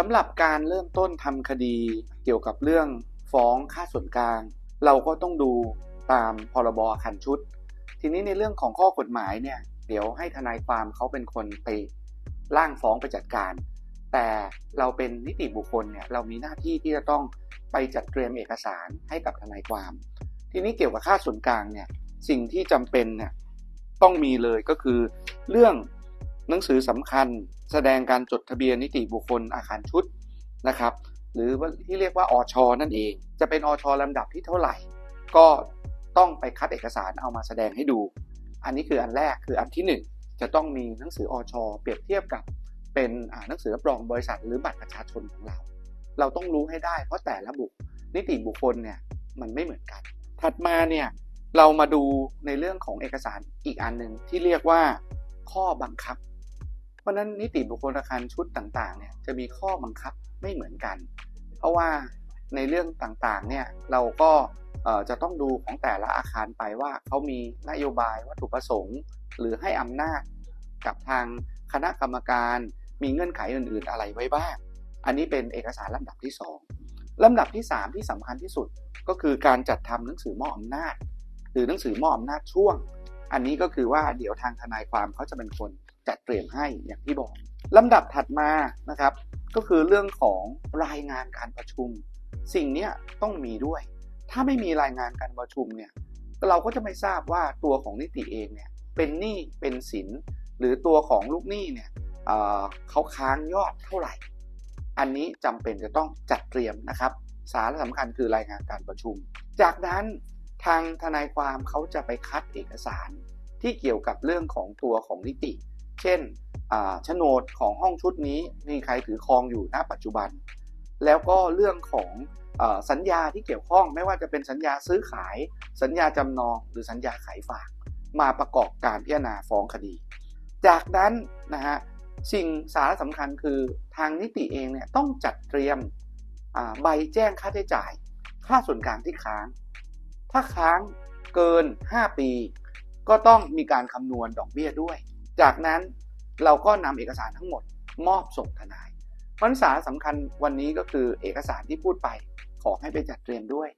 สำหรับการเริ่มต้นทำคดีเกี่ยวกับเรื่องฟ้องค่าส่วนกลาง เราก็ต้องดูตามพรบคันชุด ทีนี้ในเรื่องของข้อกฎหมายเนี่ยเดี๋ยวให้ทนายความเขาเป็นคนไปร่างฟ้องไปจัดการ แต่เราเป็นนิติบุคคลเนี่ยเรามีหน้าที่ที่จะต้องไปจัดเตรียมเอกสารให้กับทนายความ ทีนี้เกี่ยวกับค่าส่วนกลางเนี่ยสิ่งที่จำเป็นเนี่ยต้องมีเลยก็คือ เรื่อง หนังสือสำคัญแสดงการจดทะเบียนนิติบุคคลอาคารชุดนะครับ หรือที่เรียกว่าอชอนั่นเอง จะเป็นอชอลำดับที่เท่าไหร่ ก็ต้องไปคัดเอกสารเอามาแสดงให้ดู อันนี้คืออันแรกคืออันที่หนึ่งจะต้องมีหนังสืออชอเปรียบเทียบกับเป็นหนังสือรับรองบริษัทหรือบัตรประชาชนของเรา เราต้องรู้ให้ได้เพราะแต่ละบุคนิติบุคคลเนี่ยมันไม่เหมือนกัน ถัดมาเนี่ยเรามาดูในเรื่องของเอกสารอีกอันหนึ่งที่เรียกว่าข้อบังคับ ราะนั้นนิติบุคคลอาคารชุดต่างๆเนี่ยจะมีข้อบังคับไม่เหมือนกัน เพราะว่าในเรื่องต่างๆเนี่ยเราก็จะต้องดูของแต่ละอาคารไปว่าเขามีนโยบายวัตถุประสงค์ หรือให้อำนาจกับทางคณะกรรมการมีเงื่อนไขอื่นๆอะไรไว้บ้าง อันนี้เป็นเอกสารลำดับที่ 2ลำดับที่ 3 ที่สำคัญที่สุดก็คือการจัดทำหนังสือมอบอำนาจ หรือหนังสือมอบอำนาจช่วง อันนี้ก็คือว่าเดี๋ยวทางทนายความเขาจะเป็นคน จัดเตรียมให้อย่างที่บอกลำดับถัดมานะครับ ก็คือเรื่องของรายงานการประชุม สิ่งนี้ต้องมีด้วย ถ้าไม่มีรายงานการประชุมเนี่ยเราก็จะไม่ทราบว่าตัวของนิติเองเนี่ยเป็นหนี้เป็นสิน หรือตัวของลูกหนี้เนี่ยเเขาค้างยอดเท่าไหร่ อันนี้จำเป็นจะต้องจัดเตรียมนะครับ สาระสำคัญคือรายงานการประชุม จากนั้นทางทนายความเขาจะไปคัดเอกสารที่เกี่ยวกับเรื่องของตัวของนิติ เช่นโฉนดของห้องชุดนี้มีใครถือครองอยู่ณปัจจุบัน แล้วก็เรื่องของอสัญญาที่เกี่ยวข้องไม่ว่าจะเป็นสัญญาซื้อขาย สัญญาจำนองหรือสัญญาขายฝาก มาประกอบการพิจารณาฟ้องคดี จากนั้นนะฮะสิ่งสาระสำคัญคือทางนิติเองเนี่ยต้องจัดเตรียมใบแจ้งค่าใช้จ่าย ค่าส่วนกลางที่ค้าง ถ้าค้างเกิน 5 ปี ก็ต้องมีการคำนวณดอกเบี้ยด้วย จากนั้นเราก็นำเอกสารทั้งหมดมอบส่งทนายมันสาระสำคัญวันนี้ก็คือเอกสารที่พูดไปขอให้ไปจัดเตรียมด้วย